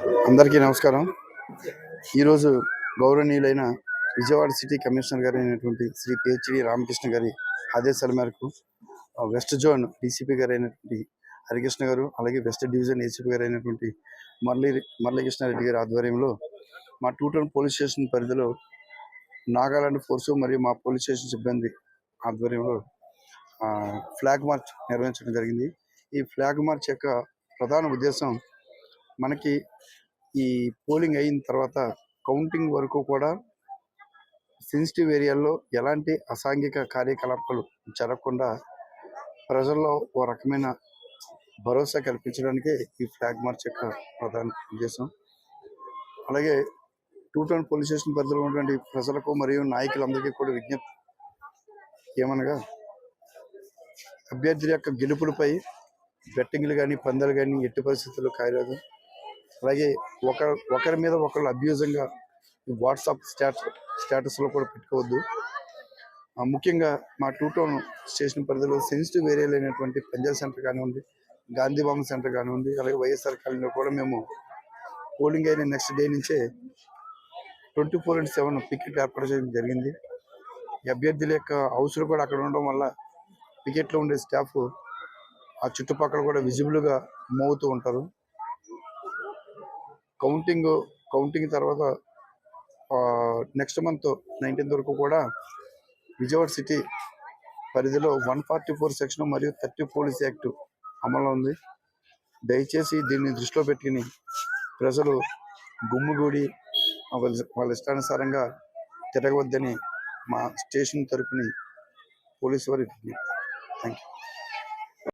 అందరికీ నమస్కారం. ఈరోజు గౌరవనీయులైన విజయవాడ సిటీ కమిషనర్ గారు అయినటువంటి శ్రీ పిహెచ్డి రామకృష్ణ గారి ఆదేశాల మేరకు వెస్ట్ జోన్ డీసీపీ గారు అయినటువంటి హరికృష్ణ గారు అలాగే వెస్ట్ డివిజన్ ఏసీపీ గారు అయినటువంటి మురళీ మురళీకృష్ణారెడ్డి గారి ఆధ్వర్యంలో మా టూ టౌన్ పోలీస్ స్టేషన్ పరిధిలో నాగాలాండ్ ఫోర్సు మరియు మా పోలీస్ స్టేషన్ సిబ్బంది ఆధ్వర్యంలో ఫ్లాగ్ మార్చ్ నిర్వహించడం జరిగింది. ఈ ఫ్లాగ్ మార్చ్ యొక్క ప్రధాన ఉద్దేశం మనకి ఈ పోలింగ్ అయిన తర్వాత కౌంటింగ్ వరకు కూడా సెన్సిటివ్ ఏరియాల్లో ఎలాంటి అసాంఘిక కార్యకలాపాలు జరగకుండా ప్రజల్లో ఓ రకమైన భరోసా కల్పించడానికి ఈ ఫ్లాగ్ మార్చ్ యొక్క ప్రధాన ఉద్దేశం. అలాగే టూ టౌన్ పోలీస్ స్టేషన్ పరిధిలో ఉన్నటువంటి ప్రజలకు మరియు నాయకులందరికీ కూడా విజ్ఞప్తి ఏమనగా అభ్యర్థుల యొక్క గెలుపులపై బెట్టింగ్లు కానీ పందాలు కానీ ఎట్టి పరిస్థితుల్లో కాయలేదు అలాగే ఒక ఒకరి మీద ఒకరు అబ్యూజంగా వాట్సాప్ స్టాటస్ స్టేటస్లో కూడా పెట్టుకోవద్దు. ముఖ్యంగా మా టూ టౌన్ స్టేషన్ పరిధిలో సెన్సిటివ్ ఏరియాలు అయినటువంటి పంజాబ్ సెంటర్ కానివ్వండి గాంధీ సెంటర్ కానివ్వండి అలాగే వైఎస్ఆర్ కాలనీలో కూడా మేము పోలింగ్ అయిన నెక్స్ట్ డే నుంచే twenty four into seven picket ఏర్పాటు చేయడం జరిగింది. ఈ అభ్యర్థుల యొక్క హౌస్లు కూడా అక్కడ ఉండడం వల్ల పికెట్లో ఉండే స్టాఫ్ ఆ చుట్టుపక్కల కూడా విజిబుల్గా మోగుతూ ఉంటారు. కౌంటింగ్ కౌంటింగ్ తర్వాత నెక్స్ట్ మంత్ నైన్టీన్త్ వరకు కూడా విజయవాడ సిటీ పరిధిలో వన్ ఫార్టీ ఫోర్ సెక్షన్ మరియు థర్టీ పోలీస్ యాక్ట్ అమల్లో ఉంది. దయచేసి దీన్ని దృష్టిలో పెట్టుకుని ప్రజలు గుమ్మిగూడి వాళ్ళ వాళ్ళ ఇష్టానుసారంగా తిరగవద్దని మా స్టేషన్ తరపుని పోలీసు వారి థ్యాంక్ యూ